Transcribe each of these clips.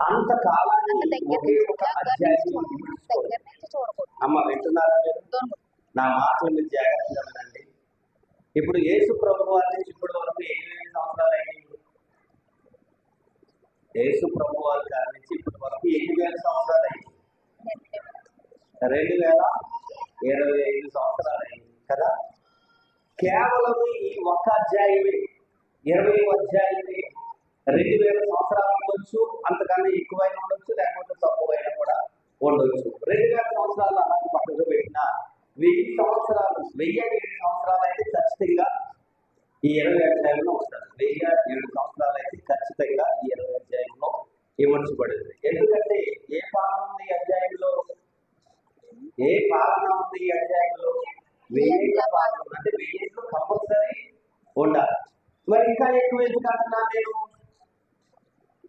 అంత కాలాన్ని ఒకే ఒక దగ్గర అధ్యాయం అమ్మ వింటున్నారా మీరు? నా మాటలు మీరు జాగ్రత్తగా వినండి. ఇప్పుడు యేసు ప్రభు వారి నుంచి ఇప్పటి వరకు ఎన్ని వేల సంవత్సరాలు అయింది. యేసు ప్రభు వారి గారి నుంచి ఇప్పటి వరకు ఎన్ని వేల సంవత్సరాలు అయింది. రెండు వేల ఇరవై ఐదు సంవత్సరాలు అయింది కదా? కేవలం ఈ ఒక్క అధ్యాయమే ఇరవై అధ్యాయమే రెండు వేల సంవత్సరాలు ఉండొచ్చు అంతకన్నా ఎక్కువైనా ఉండొచ్చు లేకపోతే తక్కువైనా కూడా ఉండొచ్చు. రెండు వేల సంవత్సరాలు అలాంటి పక్కకు పెట్టిన వెయ్యి సంవత్సరాలు వెయ్యి ఏడు సంవత్సరాలు అయితే ఖచ్చితంగా ఈ ఇరవై అధ్యాయంలో ఉంటుంది. వెయ్యి ఏడు సంవత్సరాలు అయితే ఖచ్చితంగా ఈ ఇరవై అధ్యాయంలో ఇవ్వబడింది ఎందుకంటే ఏ పాలన ఉంది ఈ అధ్యాయంలో? ఏ పాలన ఉంది ఈ అధ్యాయంలో? వెయ్యేళ్ళ పాలన. అంటే వెయ్యేళ్ళు కంపల్సరీ ఉండాలి. మరి ఇంకా ఎక్కువ ఎందుకు అంటున్నాను నేను?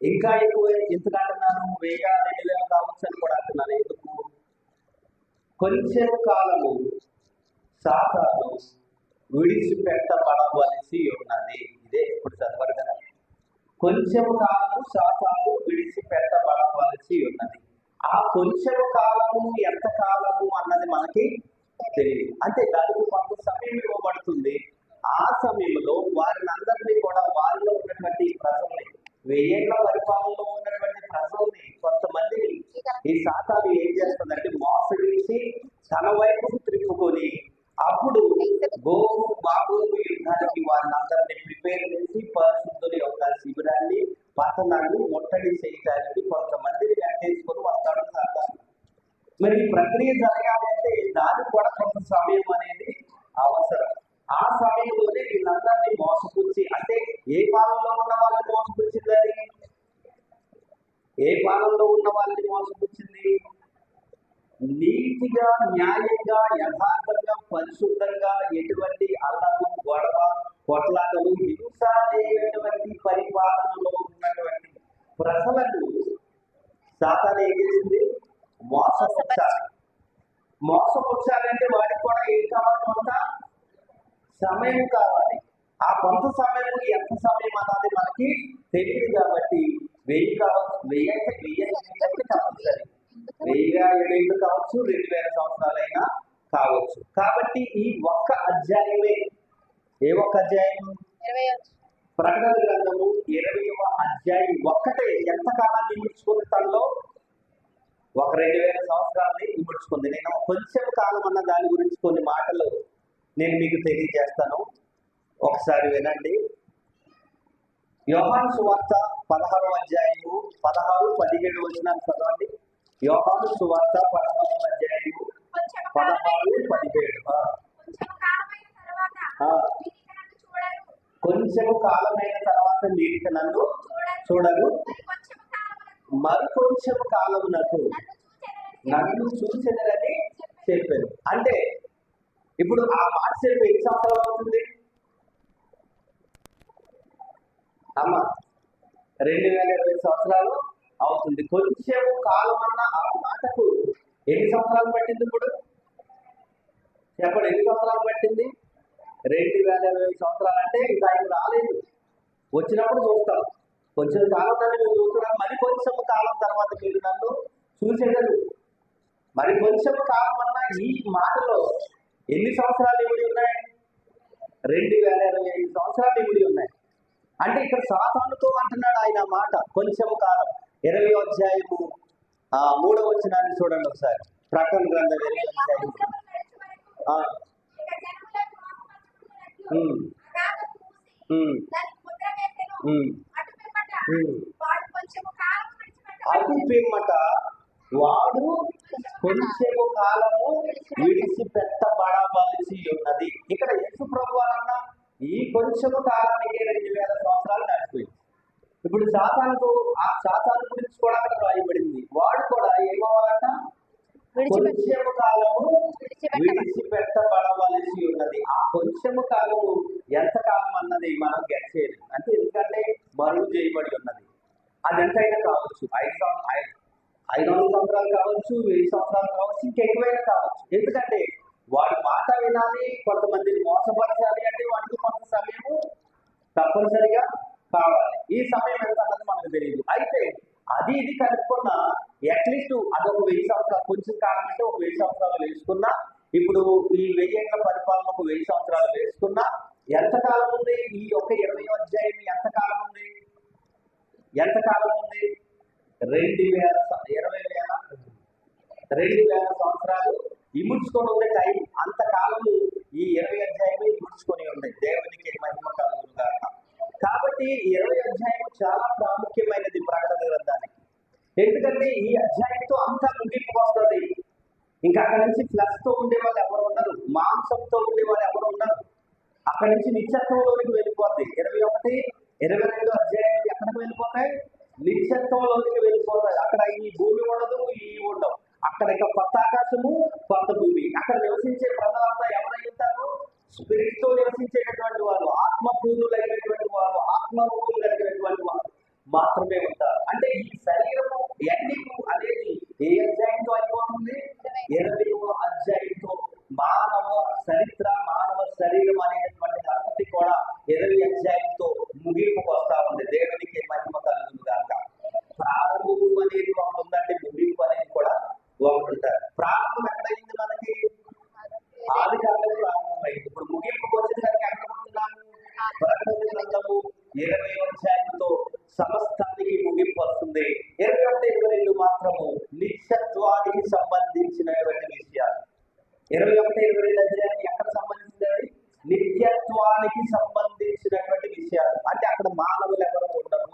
ఇంకా ఎక్కువ. ఎందుకు అంటున్నాను వెయ్యి రెండు వేల కావచ్చు అని కూడా అంటున్నాను. ఎందుకు? కొంచెం కాలము సాతాను విడిచిపెట్టబడవలసి ఉన్నది. ఇదే ఇప్పుడు చదవరు కదా. కొంచెం కాలము శాతాలు విడిచిపెట్టబడవలసి ఉన్నది. ఆ కొంచెం కాలము ఎంత కాలము అన్నది మనకి తెలియదు. అంటే దానికి కొంత సమయం ఇవ్వబడుతుంది. ఆ సమయంలో వారిని అందరినీ కూడా వారిలో ఉన్నటువంటి ప్రజల్ని వెయ్యేళ్ళ పరిపాలనలో ఉన్నటువంటి ప్రజల్ని కొంతమందిని ఈ శాతాలు ఏం చేస్తుందంటే మోసగించి తన వైపు త్రిప్పుకొని అప్పుడు గోగు బాగోగు యుద్ధానికి వారిని అందరినీ ప్రిపేర్ చేసి పరిశుద్ధుల యొక్క శిబిరాన్ని పట్టణాన్ని ముట్టడి చేయడానికి కొంతమందిని వెంటేసుకొని వస్తాడు సాతాను మరి ఈ ప్రక్రియ జరగాలంటే దానికి కూడా కొంత సమయం అనేది అవసరం ఆ సమయంలోనే వీళ్ళందరినీ మోసపుచ్చి అంటే ఏ పాలనలో ఉన్న వాళ్ళని మోసపుచ్చిందని ఏ పాలనలో ఉన్న వాళ్ళని మోసపుచ్చింది నీతిగా న్యాయంగా యథార్థంగా పరిశుద్ధంగా ఎటువంటి అల్లము గొడవ కొట్లాటలు హింస లేనటువంటి పరిపాలనలో ఉన్నటువంటి ప్రజలకు సాతాను ఏం చేసింది? మోసపుచ్చాలి మోసపుచ్చాలంటే వాడికి కూడా ఏం కావాలి కొంత సమయం కావాలి. ఆ కొంత సమయం ఎంత సమయం అన్నది మనకి తెలియదు కాబట్టి వెయ్యి కావచ్చు వెయ్యి అయితే వెయ్యి అయితే కంపల్సరీ వెయ్యిగా ఏడేళ్ళు కావచ్చు రెండు వేల సంవత్సరాలైనా కావచ్చు. కాబట్టి ఈ ఒక్క అధ్యాయమే ఏ ఒక్క అధ్యాయం? ప్రకటన గ్రంథము ఇరవైవ అధ్యాయం ఒక్కటే. ఎంత కాలాన్ని ఇమిడ్చుకుంది తనలో? ఒక రెండు వేల సంవత్సరాలని ఇమిడ్చుకుంది. నేను కొంచెం కాలం అన్న దాని గురించి కొన్ని మాటలు నేను మీకు తెలియజేస్తాను. ఒకసారి వినండి. యోహాను సువార్త పదహారవ అధ్యాయము పదహారు పదిహేడు వచ్చిన చదవండి. యోహాను సువార్త పదహారవ అధ్యాయము కొంచెం పదహారు పదిహేడు. కొంచెం కాలమైన తర్వాత. మీరు నన్ను చూడరు మరి కొంచెం కాలములకు మరి కొంచెం కాలమునకు నన్ను చూచెదరని చెప్పాను. అంటే ఇప్పుడు ఆ మాట చెప్పి ఎన్ని సంవత్సరాలు అవుతుంది? అమ్మ రెండు వేల ఇరవై సంవత్సరాలు. అవుతుంది. కొంచెం కాలం అన్న ఆ మాటకు ఎన్ని సంవత్సరాలు పట్టింది ఇప్పుడు? చెప్పండి ఎన్ని సంవత్సరాలు పట్టింది? రెండు వేల ఇరవై సంవత్సరాలు అంటే ఇంకా ఆయన రాలేదు. వచ్చినప్పుడు చూస్తాం. కొంచెం కాలం నన్ను మీరు చూస్తున్నారు. మరి కొంచెం కాలం తర్వాత మీరు నన్ను చూసేటరు మరి కొంచెం కాలం అన్న ఈ మాటలో ఎన్ని సంవత్సరాలు ఇమిడి ఉన్నాయి? రెండు వేల ఇరవై ఐదు సంవత్సరాలు ఇమిడి ఉన్నాయి. అంటే ఇక్కడ సాతానుతో అంటున్నాడు ఆయన మాట. కొంచెం కాలం. ఇరవై అధ్యాయము ఆ మూడవ వచ్చినాన్ని చూడండి ఒకసారి. ప్రకటన గ్రంథం ఇరవై అధ్యాయం. అటు పిమ్మట వాడు కొంచెము కాలము విడిచిపెట్టబడవలసి ఉన్నది. ఇక్కడ యేసు ప్రభు అన్న ఈ కొంచెము కాలానికి రెండు వేల సంవత్సరాలు నడిపోయింది సాతానుకు ఆ సాతాను గురించి కూడా అక్కడ రాయబడింది. వాడు కూడా ఏమవ్వాలంట? కొంచెము కాలము విడిచిపెట్టబ- విడిచిపెట్టబడవలసి ఉన్నది. ఆ కొంచెము కాలము ఎంత కాలం అన్నది మనం గెట్ చేయలేదు అంటే ఎందుకంటే మరుగు చేయబడి ఉన్నది. అది ఎంతైనా కావచ్చు. ఐదు సం- ఐ- ఐదు వందల సంవత్సరాలు కావచ్చు వెయ్యి సంవత్సరాలు కావచ్చు ఇంకెక్కువైనా కావచ్చు. ఎందుకంటే వాడి మాట వినాలి కొంతమందిని మోసపరచాలి అంటే వాడికి కొంత సమయము తప్పనిసరిగా కావాలి. ఈ సమయం ఎంత అన్నది మనకు తెలియదు. అయితే అది ఇది కనుక్కున్న అట్లీస్ట్ అదొక వెయ్యి సంవత్సరాలు కొంచెం కాలం అంటే ఒక వెయ్యి సంవత్సరాలు వేసుకున్నా ఇప్పుడు ఈ వెయ్యేళ్ళ పరిపాలన ఒక వెయ్యి సంవత్సరాలు వేసుకున్నా ఎంతకాలం ఉంది? ఈ యొక్క ఇరవై అధ్యాయం ఎంతకాలం ఉంది? ఎంతకాలం ఉంది? రెండు వేల ఇరవై వేల రెండు వేల సంవత్సరాలు ఇముడ్చుకొని ఉండే టైం అంతకాలము ఈ ఇరవై అధ్యాయమే ఇముడ్చుకొని ఉంది దేవునికి మహిమ కలుగుతుంది గాక కాబట్టి ఇరవై అధ్యాయం చాలా ప్రాముఖ్యమైనది ప్రకటన గ్రంథానికి. ఎందుకంటే ఈ అధ్యాయంతో అంతా ముగింపు వస్తుంది. ఇంకా అక్కడ నుంచి ఫ్లస్తో ఉండే వాళ్ళు ఎవరు ఉన్నారు మాంసంతో ఉండే వాళ్ళు ఎవరు ఉన్నారు అక్కడ నుంచి నిత్యత్వంలోనికి వెళ్ళిపోద్ది. ఇరవై ఒకటి ఇరవై రెండు అధ్యాయాలు ఎక్కడికి వెళ్ళిపోతాయి? నిత్యత్వంలోనికి వెళ్ళిపోతాయి. అక్కడ ఈ భూమి ఉండదు ఈ ఉండవు. అక్కడ ఇక కొత్త ఆకాశము కొత్త భూమి. అక్కడ నివసించే ప్రజలంతా మాత్రము నిత్యత్వానికి సంబంధించినటువంటి విషయాలు. ఇరవై ఒకటి ఇరవై రెండు అధ్యాయం ఎక్కడ సంబంధించినది నిత్యత్వానికి సంబంధించినటువంటి విషయాలు అంటే అక్కడ మానవులు ఎవరు ఉండరు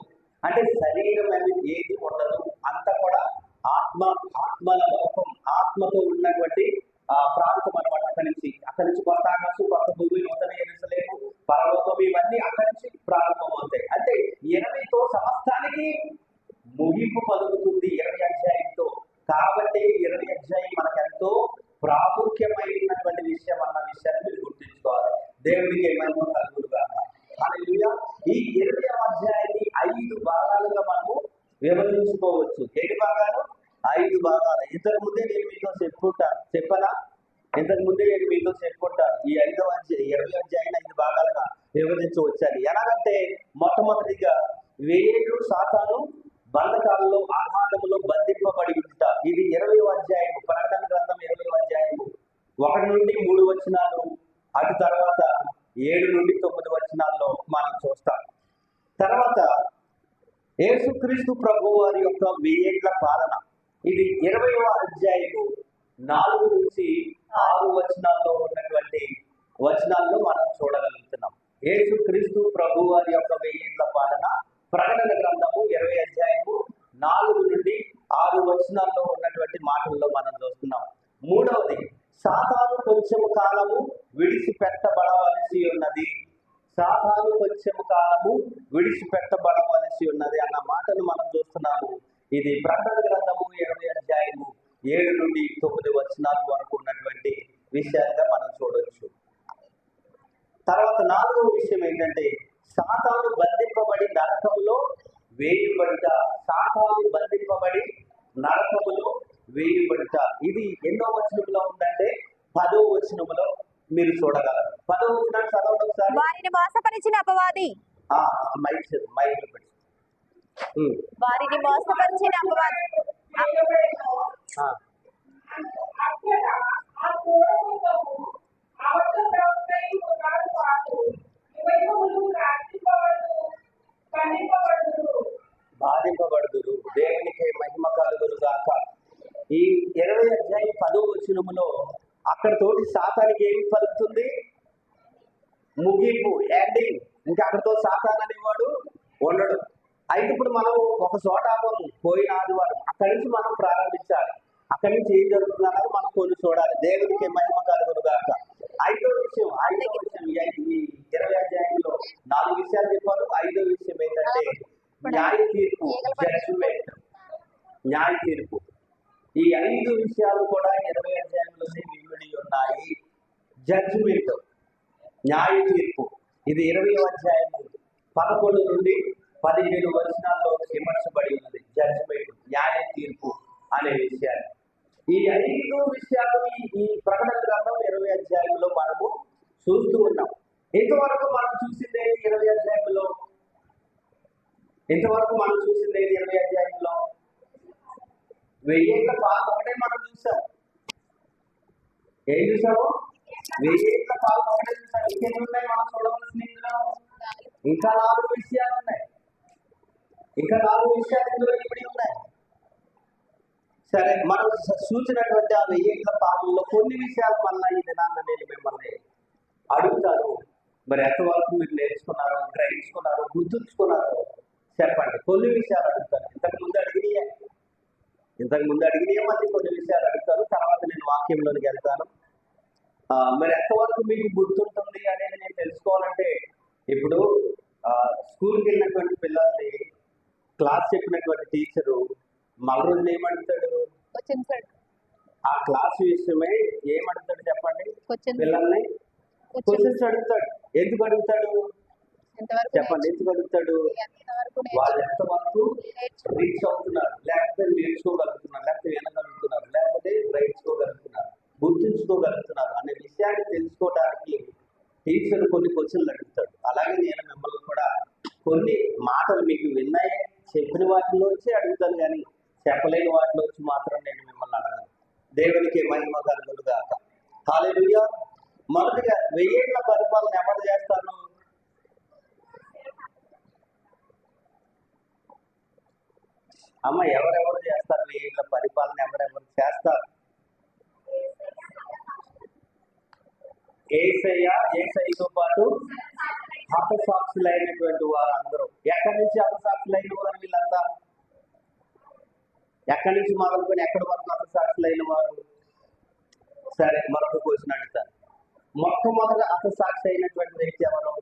అంటే శరీరం అనేది ఏది ఉండదు అంతా కూడా ఆత్మ ఆత్మల లోకం ఆత్మతో ఉన్నటువంటి ఆ ప్రాంతం అనమాట అక్కడి నుంచి అక్కడి నుంచి కొత్త ఆకాశం కొత్త భూమి నూతన ఎరుసలేము పరలోకం ఇవన్నీ అక్కడి నుంచి ప్రారంభమవుతాయి అంటే ఇరవైతో సమస్తానికి ముగింపు పలుకుతుంది ఇరవై అధ్యాయంతో కాబట్టి ఇరవై అధ్యాయం మనకెంతో ప్రాముఖ్యమైనటువంటి విషయం అన్న విషయాన్ని మీరు గుర్తుంచుకోవాలి దేవుడికి ఏమైనా కలుగురుగా హల్లెలూయా ఈ ఇరవై అధ్యాయాన్ని ఐదు భాగాలుగా మనము విభజించుకోవచ్చు ఎన్ని భాగాలు? ఐదు భాగాలు. ఇంతకు ముందే నేను మీతో చెప్పుకుంటాను చెప్పనా? ఇంతకు ముందే నేను మీతో చెప్పుకుంటాను ఈ ఐదవ ఇరవై అధ్యాయం ఐదు భాగాలుగా విభజించవచ్చని ఎలాగంటే మొట్టమొదటిగా వేయేళ్ళు శాతాలు బంధకాలలో ఆఘాతములో బంధింపబడి ఉంట. ఇది ఇరవై అధ్యాయము. ప్రకటన గ్రంథం ఇరవై అధ్యాయము. ఒకటి నుండి మూడు వచనాలు అటు తర్వాత ఏడు నుండి తొమ్మిది వచనాల్లో మనం చూస్తాం. తర్వాత యేసుక్రీస్తు ప్రభు వారి యొక్క వెయ్యేళ్ళ పాలన. ఇది ఇరవై అధ్యాయము నాలుగు నుంచి ఆరు వచనాల్లో ఉన్నటువంటి వచనాల్లో మనం చూడగలుగుతున్నాం. యేసుక్రీస్తు ప్రభు వారి యొక్క వెయ్యేళ్ళ పాలన ప్రకటన గ్రంథము ఇరవై అధ్యాయము నాలుగు నుండి ఆరు వచనాల్లో ఉన్నటువంటి మాటల్లో మనం చూస్తున్నాం. మూడవది సాతాను కొంచెము కాలము విడిచిపెట్టబడవలసి ఉన్నది సాతాను కొంచెము కాలము విడిచిపెట్టబడవలసి ఉన్నది అన్న మాటను మనం చూస్తున్నాము ఇది ప్రకటన గ్రంథము ఇరవై అధ్యాయము ఏడు నుండి తొమ్మిది వచనాల వరకు ఉన్నటువంటి విషయాలుగా మనం చూడొచ్చు తర్వాత నాలుగవ విషయం ఏంటంటే సాతాను బంధింపబడి నరకంలో వేయబడుట సాతాను బంధింపబడి నరకములో వేయబడుట ఇది ఎన్నో వచనంలో ఉందంటే పదో వచనములో మీరు చూడగలరు పదో వచనాన్ని చదవడం ఒకసారి వారిని మోసపరిచిన అపవాది ఆ, మైక్ మైక్ పెట్టి వారిని మోసపరిచిన అపవాది. బాధింపబడుదురు. దేవునికి మహిమ కలుగురు గాక. ఈ ఇరవై అధ్యాయం పదో వచనములో అక్కడ తోటి సాతానికి ఏమి పలుకుతుంది? ముగింపు ఎండింగ్ ఇంకా అక్కడతో సాధారణ వాడు ఉండడు. అయితే ఇప్పుడు మనం ఒక చోట ఆగము పోయిన ఆదివారం అక్కడి నుంచి మనం ప్రారంభించాలి. అక్కడి నుంచి ఏం జరుగుతుందన్నది మనం కొన్ని చూడాలి. దేవునికి మహిమ కలుగును గాక. ఐదో విషయం ఐదో విషయం ఈ ఈ ఇరవై అధ్యాయంలో నాలుగు విషయాలు చెప్పారు. ఐదో విషయం ఏంటంటే న్యాయ తీర్పు జడ్జిమెంట్ న్యాయ తీర్పు. ఈ ఐదు విషయాలు కూడా ఇరవై అధ్యాయంలోనే విలువడి ఉన్నాయి. జడ్జిమెంట్ న్యాయ తీర్పు. ఇది ఇరవై అధ్యాయము. పదకొండు నుండి పదిహేను వచనాల్లో విమర్శబడి ఉన్నది. జడ్జిమెంట్ న్యాయ తీర్పు అనే విషయాన్ని. ఈ ఐదు విషయాలు ఈ- ప్రకటన గ్రంథం ఇరవై అధ్యాయంలో మనము చూస్తూ ఉన్నాం. ఇంతవరకు మనం చూసింది ఏంటి ఇరవై అధ్యాయంలో ఇంతవరకు మనం చూసింది ఏంటి ఇరవై అధ్యాయంలో వెయ్యేళ్ళ పాలు ఒకటే మనం చూసాం. ఏం చూసాము? వెయ్యేళ్ళ పాలు ఒకటే చూసాం. ఇంకెన్ని ఉన్నాయి మనం ఇంకా నాలుగు విషయాలు ఉన్నాయి. ఇంకా నాలుగు విషయాలు ఇందులో ఇమిడి ఉన్నాయి. సరే మనం చూసినటువంటి ఆ వెయ్యేళ్ళ పాలనలో కొన్ని విషయాలు మళ్ళీ ఈ దినాన్న నేను మిమ్మల్ని అడుగుతాను. మరి ఎంతవరకు మీరు నేర్చుకున్నారు గ్రహించుకున్నారు గుర్తుంచుకున్నారు చెప్పండి. కొన్ని విషయాలు అడుగుతాను. ఇంతకు ముందు అడిగినాయే. ఇంతకు ముందు అడిగినాయే మళ్ళీ కొన్ని విషయాలు అడుగుతాను. తర్వాత నేను వాక్యంలోనికి వెళ్తాను. మరి ఎంతవరకు మీకు గుర్తుంటుంది అనేది నేను తెలుసుకోవాలంటే ఇప్పుడు ఆ, స్కూల్కి వెళ్ళినటువంటి పిల్లల్ని క్లాస్ చెప్పినటువంటి టీచరు మళ్ళీ సార్ ఆ క్లాస్ విషయమై ఏమడుగుతాడు చెప్పండి? పిల్లల్ని క్వశ్చన్ క్వశ్చన్స్ అడుగుతాడు. ఎందుకు అడుగుతాడు? చెప్పండి ఎందుకు అడుగుతాడు? వాళ్ళు ఎంతవరకు రీచ్ అవుతున్నారు? లేకపోతే నేర్చుకోగలుగుతున్నారు? లేకపోతే వినగలుగుతున్నారు? లేకపోతే గ్రహించుకోగలుగుతున్నారు గుర్తుంచుకోగలుగుతున్నారు? అనే విషయాన్ని తెలుసుకోవడానికి టీచర్ కొన్ని క్వశ్చన్లు అడుగుతాడు. అలాగే నేను మిమ్మల్ని కూడా కొన్ని మాటలు మీకు విన్నాయి చెప్పిన వాటిలోంచి అడుగుతాను కానీ చెప్పలేని వాటిలోంచి మాత్రం నేను మిమ్మల్ని అడగను. దేవునికి మహిమ కలుగులు కాక హాలేలుయా మొదటిగా వెయ్యేళ్ళ పరిపాలన ఎవరు చేస్తాను అమ్మ ఎవరెవరు చేస్తారు? వెయ్యేళ్ళ పరిపాలన ఎవరెవరు చేస్తారు? ఏసయ్య ఏసయ్యతో పాటు హతసాక్షులైనటువంటి వారందరూ. ఎక్కడి నుంచి హతసాక్షులైన వారు వీళ్ళంతా? ఎక్కడి నుంచి మొదలుకొని ఎక్కడి వరకు హతసాక్షులైన వారు సరే మరొక క్వశ్చన్ అడుగుతాను. మొట్టమొదట హతసాక్షి అయినటువంటి వ్యక్తి ఎవరు?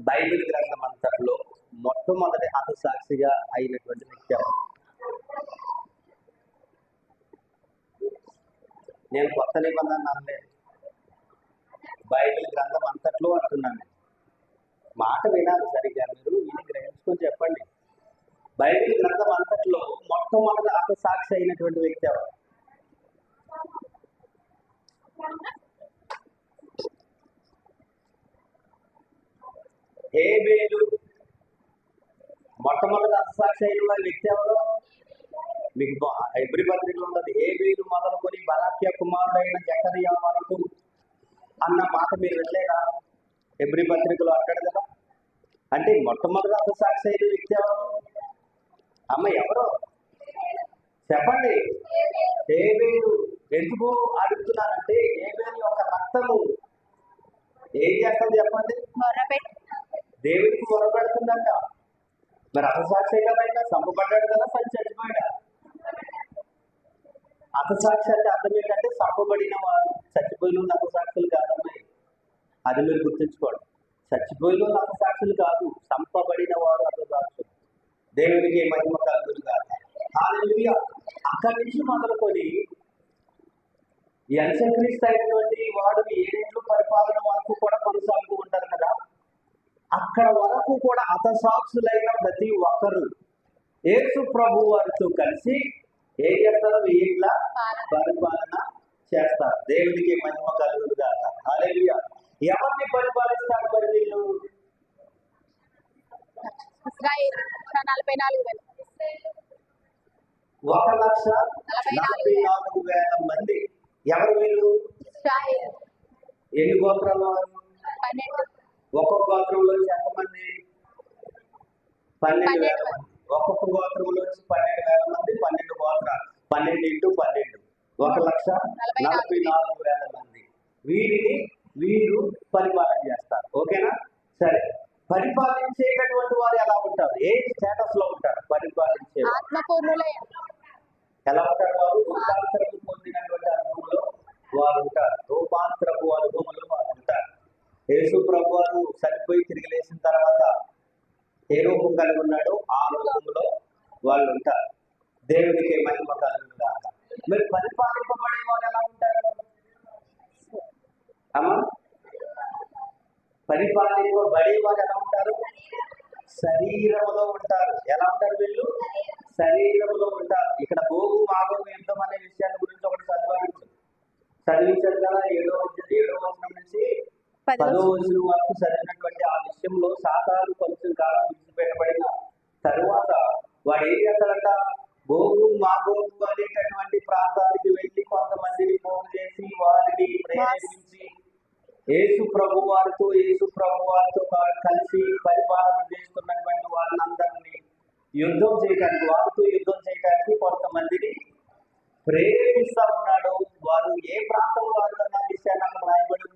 బైబిల్ గ్రంథం అంతట్లో మొట్టమొదటి హతసాక్షిగా అయినటువంటి వ్యక్తి ఎవరు? నేను కొత్త నిబంధన అనలేదు బైబిల్ గ్రంథం అంతట్లో అంటున్నాను. మాట వినాలి సరిగ్గా మీరు ఇది గ్రహించుకొని చెప్పండి. బైబిల్ గ్రంథం అంతట్లో మొట్టమొదటి ఆత్మసాక్షి అయినటువంటి వ్యక్తి ఎవరు? హేబేలు. మొట్టమొదటి హతసాక్షి అయిన వ్యక్తి ఎవరు? మీకు ఎబ్రి పత్రికలో ఉన్నది ఏ వీరు మొదలుకొని బరాక్య కుమారుడైన జకరియా వరకు అన్న మాట మీరు వెళ్ళలేదా హెబ్రి పత్రికలో అంటాడు కదా. అంటే మొట్టమొదటి అసలు సాక్షి అయిన వ్యక్తి ఎవరు? అమ్మ ఎవరు? చెప్పండి. ఏబేలు ఎందుకు అడుగుతున్నానంటే ఏబేలు యొక్క రక్తము? ఏం చేస్తుంది చెప్పండి. దేవుడికి మొరపెడుతుందంట. మరి అససాక్షి కదా ఇంకా చంపబడ్డాడు కదా సరి చచ్చిపోయాడా అతసాక్షి అంటే అర్థం ఏంటంటే చంపబడిన వారు చచ్చిపోయిన వాళ్ళు అతసాక్షులు కాదమ్మాయి. అది మీరు గుర్తుంచుకోండి. చచ్చిపోయిన వాళ్ళు అతసాక్షులు కాదు చంపబడిన వారు అతసాక్షులు దేవునికి మహిమ కలుగులు కాదు అక్కడి నుంచి మొదలుకొని ఈ అయినటువంటి వాడు ఏడేళ్ళు పరిపాలన వరకు కూడా కొనసాగుతూ ఉంటారు కదా. అక్కడ వరకు కూడా అతసాక్షులైన ప్రతి ఒక్కరు యేసు ప్రభు వారితో కలిసి ఏం చేస్తారు? వీళ్ళ పరిపాలన చేస్తారు. దేవునికి మహిమ కలుగులు కాక హల్లెలూయా. ఎవరిని పరిపాలిస్తారు మరి వీళ్ళు? ఒక లక్ష నలభై నాలుగు వేల. మంది. ఎవరు వీళ్ళు? ఎన్ని గోత్రాల? ఒక్కొక్క గోత్రంలో ఎంతమంది? పన్నెండు వేల మంది. ఒక్కొక్క గోత్రంలో పన్నెండు వేల మంది పన్నెండు గోత్రాలు. పన్నెండు ఇంటూ పన్నెండు. ఒక లక్ష నలభై నాలుగు వేల. మంది. వీరిని వీరు పరిపాలన చేస్తారు. ఓకేనా? సరే. పరిపాలించేటటువంటి వారు ఎలా ఉంటారు? ఏ స్టేటస్లో ఉంటారు? పరిపాలించే ఎలా ఉంటారు? వారు? రూపాంతరం పొందినటువంటి అనుభవంలో వారు ఉంటారు. రూపాంతరపు అనుభవంలో వారు ఉంటారు. యేసు ప్రభు వారు చనిపోయి తిరిగి లేచిన తర్వాత ఏ రూపం కలిగి ఉన్నాడో ఆ రూపంలో వాళ్ళు ఉంటారు. దేవునికి మహిమ కలుగును మీరు మరి పరిపాలింపబడే వాళ్ళు ఎలా ఉంటారు? అమ్మా? పరిపాలింపబడే వాళ్ళు ఎలా ఉంటారు? శరీరములో ఉంటారు. ఎలా ఉంటారు వీళ్ళు? శరీరములో ఉంటారు. ఇక్కడ భోగు మాగోగు యుద్ధం అనే విషయాన్ని గురించి ఒకటి చదివించు చదివించారు కదా ఏడో ఏడో వచనం నుంచి పదో పదో వచనం వరకు చదివినటువంటి ఆ విషయంలో సాతాను కొంచెం కాలం విడిచిపెట్టబడిన తరువాత వాడు ఏం చేస్తాడంట? గోగు మాగోగు అనేటటువంటి ప్రాంతానికి వెళ్ళి కొంతమందిని ఫోన్ చేసి వారిని ప్రేరేపించి యేసు ప్రభు వారితో యేసు ప్రభు వారితో కలిసి పరిపాలన చేస్తున్నటువంటి వాళ్ళందరినీ యుద్ధం చేయడానికి వారితో యుద్ధం చేయడానికి కొంతమందిని ప్రేరేపిస్తా ఉన్నాడు. వారు ఏ ప్రాంతం వారు అన్న విషయాన్ని అక్కడ రాయబడి గోగు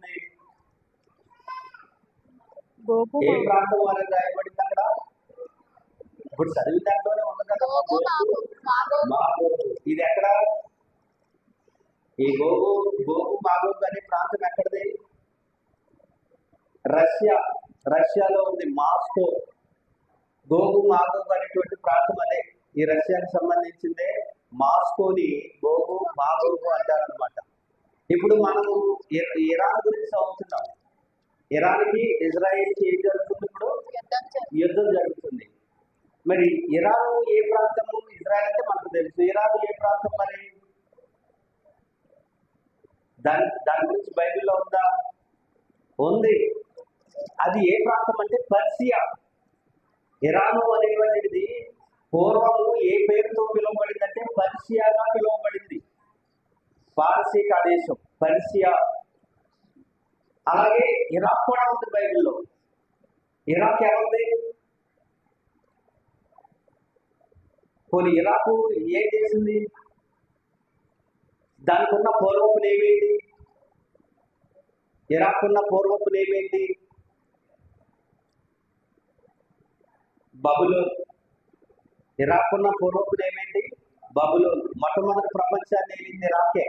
ఏ ప్రాంతం వారికి రాయబడింది అక్కడ? ఇప్పుడు చదివిన దాంట్లోనే ఉంది కదా. ఇది ఎక్కడ? ఈ గోగు గోగు మాగోగు అనే ప్రాంతం ఎక్కడిది? రష్యా. రష్యాలో ఉంది మాస్కో. గోగు మాగోగు అనేటువంటి ప్రాంతం అదే. ఈ రష్యాకి సంబంధించిందే. మాస్కోని గోగు మాగోగు అంటారనమాట ఇప్పుడు మనము ఇరాన్ గురించి చదువుతున్నాం. ఇరాన్కి ఇజ్రాయెల్కి ఏం జరుగుతుంది ఇప్పుడు? యుద్ధం జరుగుతుంది. మరి ఇరాన్ ఏ ప్రాంతము? ఇజ్రాయెల్ అంటే మనకు తెలుసు. ఇరాన్ ఏ ప్రాంతం మరి? దాని దాని గురించి బైబిల్లో ఉందా? ఉంది. అది ఏ ప్రాంతం అంటే పర్సియా. ఇరాను అనేటువంటిది పూర్వము ఏ పేరుతో పిలువబడిందంటే పర్సియాగా పిలువబడింది. పారసీక దేశం పర్సియా. అలాగే ఇరాక్ కూడా ఉంది బైబిల్లో. ఇరాక్ ఏముంది పోనీ ఇరాకు ఏం చేసింది? దానికి ఉన్న పూర్వపు నేమేంటి ఇరాక్ ఉన్న పూర్వపు నేమేంటి బబులోన్. ఇరాక్ ఉన్న పూర్వపు నేమేంటి బబులోన్. మొట్టమొదటి ప్రపంచాన్ని ఏలింది ఇరాకే.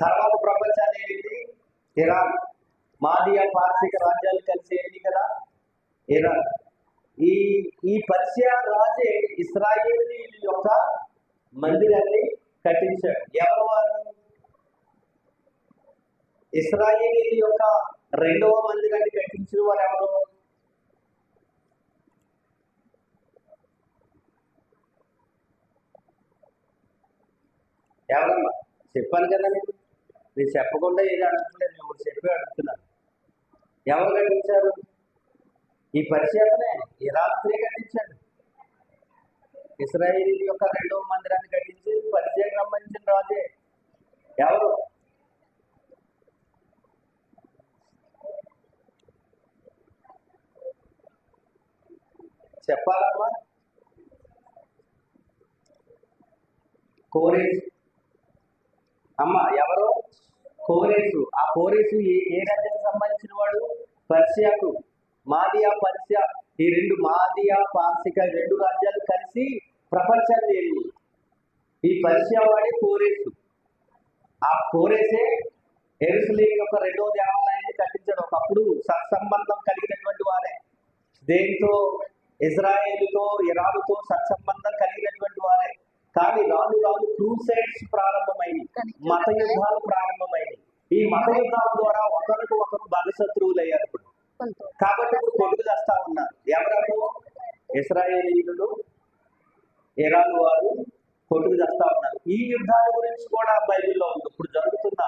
తర్వాత ప్రపంచాన్ని ఏలింది ఇరాన్ మాదియా పార్సిక రాజ్యాలు కలిసి ఏంటి కదా? ఇరాన్ ఈ ఈ పర్షియా రాజే ఇస్రాయేలీ యొక్క మందిరాన్ని కట్టించాడు. ఎవరు వారు? ఇస్రాయేలీ యొక్క రెండవ మందిరాన్ని కట్టించిన వారు ఎవరు? ఎవరమ్మా? చెప్పాను కదా నేను మీరు చెప్పకుండా ఏది అడుగుతుండే మేము చెప్పి అడుగుతున్నాను. ఎవరు కట్టించారు ఈ పరిచయనే ఇరాక్లే కట్టించాడు ఇస్రాయిల్ యొక్క రెండవ మందిరాన్ని కట్టించి పరిచయం సంబంధించిన రాజే. ఎవరు? చెప్పాలమ్మా. కోరేజ్. అమ్మ ఎవరు? కోరేసు. ఆ కోరేసు ఏ ఏ రాజ్యానికి సంబంధించిన వాడు? పర్షియాకు మాదియా పర్షియా ఈ రెండు మాదియా పార్సిక రెండు రాజ్యాలు కలిసి ప్రపంచాన్ని ఏలి ఈ పర్షియా వాడే కోరేసు. ఆ కోరేసే ఎరుసలేం యొక్క రెండో దేవాలయాన్ని కట్టించాడు. ఒకప్పుడు సత్సంబంధం కలిగినటువంటి వారే. దేంతో ఇజ్రాయేలుతో ఇరానుతో సత్సంబంధం కలిగినటువంటి వారే. కానీ రాను రాను క్రూసైడ్స్ ప్రారంభమైనవి మత యుద్ధాలు ప్రారంభమైనవి ఈ మత యుద్ధాల ద్వారా ఒకరికి ఒకరు బలశత్రువులు అయ్యారు ఇప్పుడు. కాబట్టి ఇప్పుడు కొడుకు చేస్తా ఉన్నారు. ఎవరెవరు ఇస్రాయేలీలు ఇరాన్ వారు కొట్టుకు చేస్తా ఉన్నారు. ఈ యుద్ధాల గురించి కూడా బైబిల్లో ఉంది. ఇప్పుడు జరుగుతున్న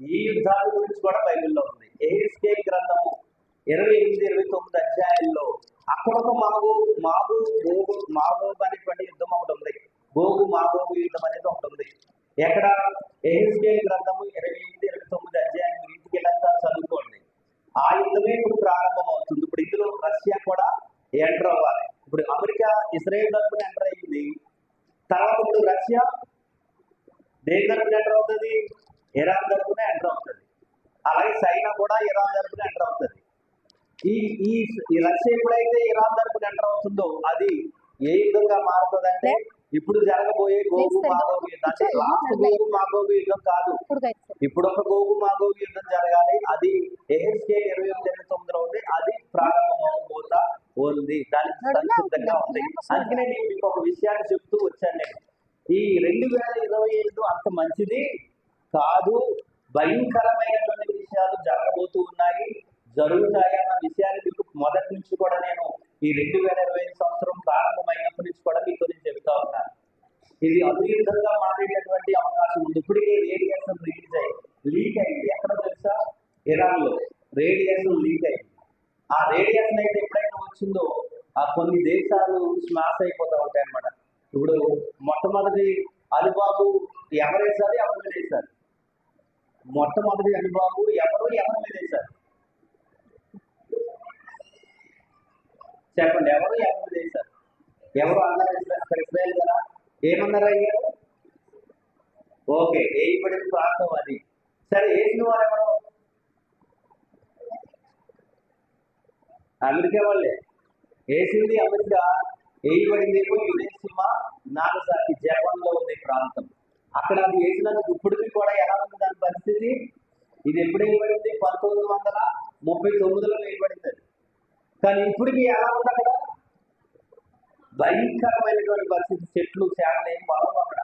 ఈ యుద్ధాల గురించి కూడా బైబిల్లో ఉంది. ఏఎస్కే గ్రంథము ఇరవై ఎనిమిది ఇరవై తొమ్మిది అధ్యాయాల్లో అక్కడ ఒక మాగు మాగు మాగోగు అనేటువంటి యుద్ధం ఒకటి ఉంది. గోగు మాగోగు యుద్ధం అనేది ఉంటుంది. ఎక్కడ? ఏఎస్కే గ్రంథము ఇరవై ఎనిమిది ఇరవై తొమ్మిది అధ్యాయం గురించి ఇంటికి వెళ్ళంతా చదువుకోండి. ఆ యుద్ధమే ఇప్పుడు ప్రారంభం అవుతుంది ఇప్పుడు ఇందులో రష్యా కూడా ఎంటర్ అవ్వాలి. ఇప్పుడు అమెరికా ఇస్రాయేల్ తరఫున ఎంటర్ అయింది తర్వాత ఇప్పుడు రష్యా దేని తరఫున ఎంటర్ అవుతుంది? ఇరాన్ తరఫున ఎంటర్ అవుతుంది. అలాగే చైనా కూడా ఇరాన్ తరఫున ఎంటర్ అవుతుంది. ఈ ఈ ఈ రష్యా ఎప్పుడైతే ఇరాన్ తరఫున ఎంటర్ అవుతుందో అది ఏ యుద్ధంగా మారుతుందంటే ఇప్పుడు జరగబోయే గోగు మాగోగు యుద్ధం అంటే లాస్ట్ గోగు మాగోగు యుద్ధం కాదు. ఇప్పుడు ఒక గోగు మాగోగు యుద్ధం జరగాలి. అది ఏహెచ్కే ఇరవై ఎనిమిది ఇరవై తొమ్మిదిలో ఉంది. అది ప్రారంభమవబోతా ఉంది. దానికి సంసిద్ధంగా ఉంది? అందుకనే నేను మీకు ఒక విషయాన్ని చెప్తూ వచ్చాను నేను. ఈ రెండు వేల ఇరవై ఐదు అంత మంచిది కాదు. భయంకరమైనటువంటి విషయాలు జరగబోతూ ఉన్నాయి. జరుగుతాయి అన్న విషయాన్ని మీకు మొదటి నుంచి కూడా నేను ఈ రెండు వేల ఇరవై ఐదు సంవత్సరం ప్రారంభమైనప్పటి నుంచి కూడా మీతో నేను చెబుతా ఉన్నాను ఇది అభివృద్ధిగా మారేటటువంటి అవకాశం ఉంది. ఇప్పటికే రేడియేషన్ రిలీజ్ అయ్యి లీక్ అయింది. ఎక్కడ తెలుసా? ఇరాన్లో రేడియేషన్ లీక్ అయింది. ఆ రేడియేషన్ అయితే ఎప్పుడైతే వచ్చిందో ఆ కొన్ని దేశాలు స్మాష్ అయిపోతూ ఉంటాయి అన్నమాట. ఇప్పుడు మొట్టమొదటి అనుబాబు ఎవరు వేశారు ఎవరి మీద వేశారు మొట్టమొదటి అనుబాబు ఎవరు? ఎవరి మీద వేశారు చెప్పండి. ఎవరు ఎవరి చేశారు? ఎవరు అన్నారు ఇస్రాయల్ ఇస్రాయల్ కదా ఏమన్నారు అయ్యారు? ఓకే వేయబడిన ప్రాంతం అది. సరే వేసిన వారు ఎవరు? అమెరికా వాళ్ళే. వేసింది అమెరికా వేయబడింది ఏమో యునేసిమ నాగసాకి జపాన్లో ఉంది ఈ ప్రాంతం. అక్కడ అది వేసినందుకు ఇప్పటికీ కూడా ఎలా ఉంది దాని పరిస్థితి? ఇది ఎప్పుడు వేయబడింది పంతొమ్మిది వందల ముప్పై తొమ్మిదిలో వేయబడింది అది. కానీ ఇప్పటికి ఎలా ఉంది అక్కడ భయంకరమైనటువంటి పరిస్థితి. చెట్లు చేపలు ఏం బాగుంది అక్కడ.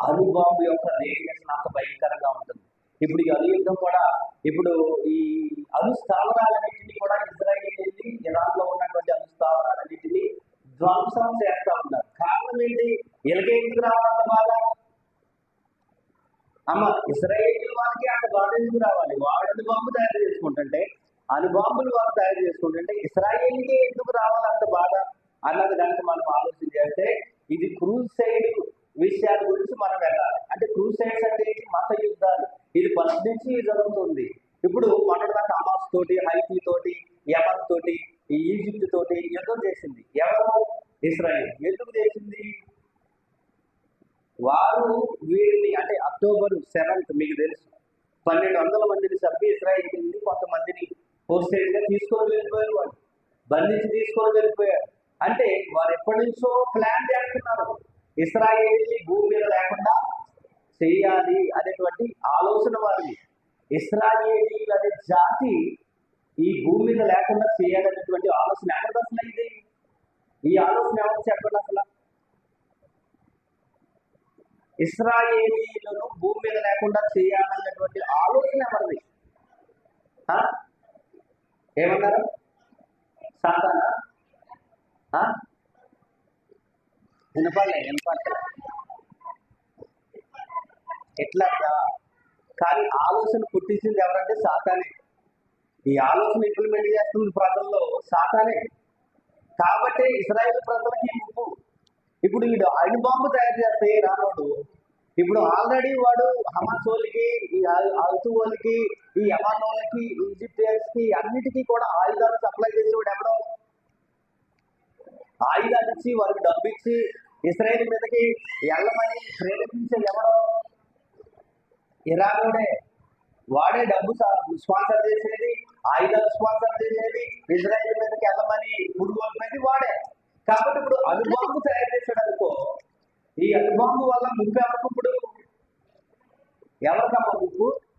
అణుబాంబు యొక్క రేడియేషన్ అంత భయంకరంగా ఉంటుంది. ఇప్పుడు ఈ అణు యుద్ధం కూడా ఇప్పుడు ఈ అణు స్థావరాలన్నింటినీ కూడా ఇజ్రాయిల్ వెళ్ళి ఇరాన్లో ఉన్నటువంటి అణు స్థావరాలన్నింటినీ ధ్వంసం చేస్తా ఉన్నారు. కారణం ఏంటి? ఇలాగే ఎందుకు రావాలంత బాధ. అమ్మ ఇస్రాయేల్ వాళ్ళకి అంత బాధ ఎందుకు రావాలి. వాడు బాంబు తయారు చేసుకుంటుంటే అణు బాంబులు వారు తయారు చేసుకుంటుంటే ఇస్రాయేల్కి ఎందుకు రావాలంత బాధ అన్నది కనుక మనం ఆలోచన చేస్తే ఇది క్రూసైడ్ విషయాల గురించి మనం వెళ్ళాలి. అంటే క్రూసైడ్స్ అంటే ఏంటి? మత యుద్ధాలు. ఇది ఫస్ట్ నుంచి జరుగుతుంది. ఇప్పుడు మొన్నటిదాకా అమాస్ తోటి హైతీ తోటి యమన్ తోటి ఈజిప్ట్ తోటి యుద్ధం చేసింది. ఎవరు? ఇస్రాయేల్. ఎందుకు చేసింది? వారు వీరిని అంటే అక్టోబర్ సెవెంత్ మీకు తెలుసు. పన్నెండు వందల మందిని చంపి ఇస్రాయేల్ కింది కొంతమందిని హోస్టేజ్ తీసుకొని వెళ్ళిపోయారు వాళ్ళు. బంధించి తీసుకొని వెళ్ళిపోయారు. అంటే వారు ఎప్పటి నుంచో ప్లాన్ చేస్తున్నారు. ఇస్రాయేల్ భూమి మీద లేకుండా చేయాలి అనేటువంటి ఆలోచన వారిది. ఇస్రాయేలీలు అనే జాతి ఈ భూమి మీద లేకుండా చేయాలనేటువంటి ఆలోచన ఎవరిది అసలు ఇది? ఈ ఆలోచన ఎవరు చెప్పండి అసలు. ఇస్రాయేలీలను భూమి మీద లేకుండా చేయాలన్నటువంటి ఆలోచన ఎవరిది? ఆ? ఏమన్నారు? సాధన ఆ? వినపడలే వినపడలే. ఎట్లా కానీ ఆలోచన పుట్టించింది ఎవరంటే సాతానే. ఈ ఆలోచన ఇంప్లిమెంట్ చేస్తుంది ప్రజల్లో సాతానే. కాబట్టి ఇస్రాయేల్ ప్రజలకి ముప్పు ఇప్పుడు వీడు అణుబాంబు తయారు చేస్తే రానోడు? ఇప్పుడు ఆల్రెడీ వాడు హమాస్ వాళ్ళకి ఈ అల్తు వాళ్ళకి ఈ యమాన్ వాళ్ళకి ఈజిప్టియన్స్కి అన్నిటికీ కూడా ఆయుధాలు సప్లై చేసేవాడు ఎవడో? ఆయుధాలు ఇచ్చి వారికి డబ్బు ఇచ్చి ఇస్రాయేల్ మీదకి వెళ్ళమని ప్రేరేపించేది ఎవడో? ఇరానుడే వాడే. డబ్బు స్పాన్సర్ చేసేది ఆయుధాలు స్పాన్సర్ చేసేది ఇజ్రాయెల్ మీదకి వెళ్ళమని పురుగొల్పేది వాడే. కాబట్టి ఇప్పుడు అనుభవం తయారు చేశాడు అనుకో ఈ అణుబాంబు వల్ల ముప్పు ఎవరికి ఇప్పుడు ఎవరికమ్మ ముప్పు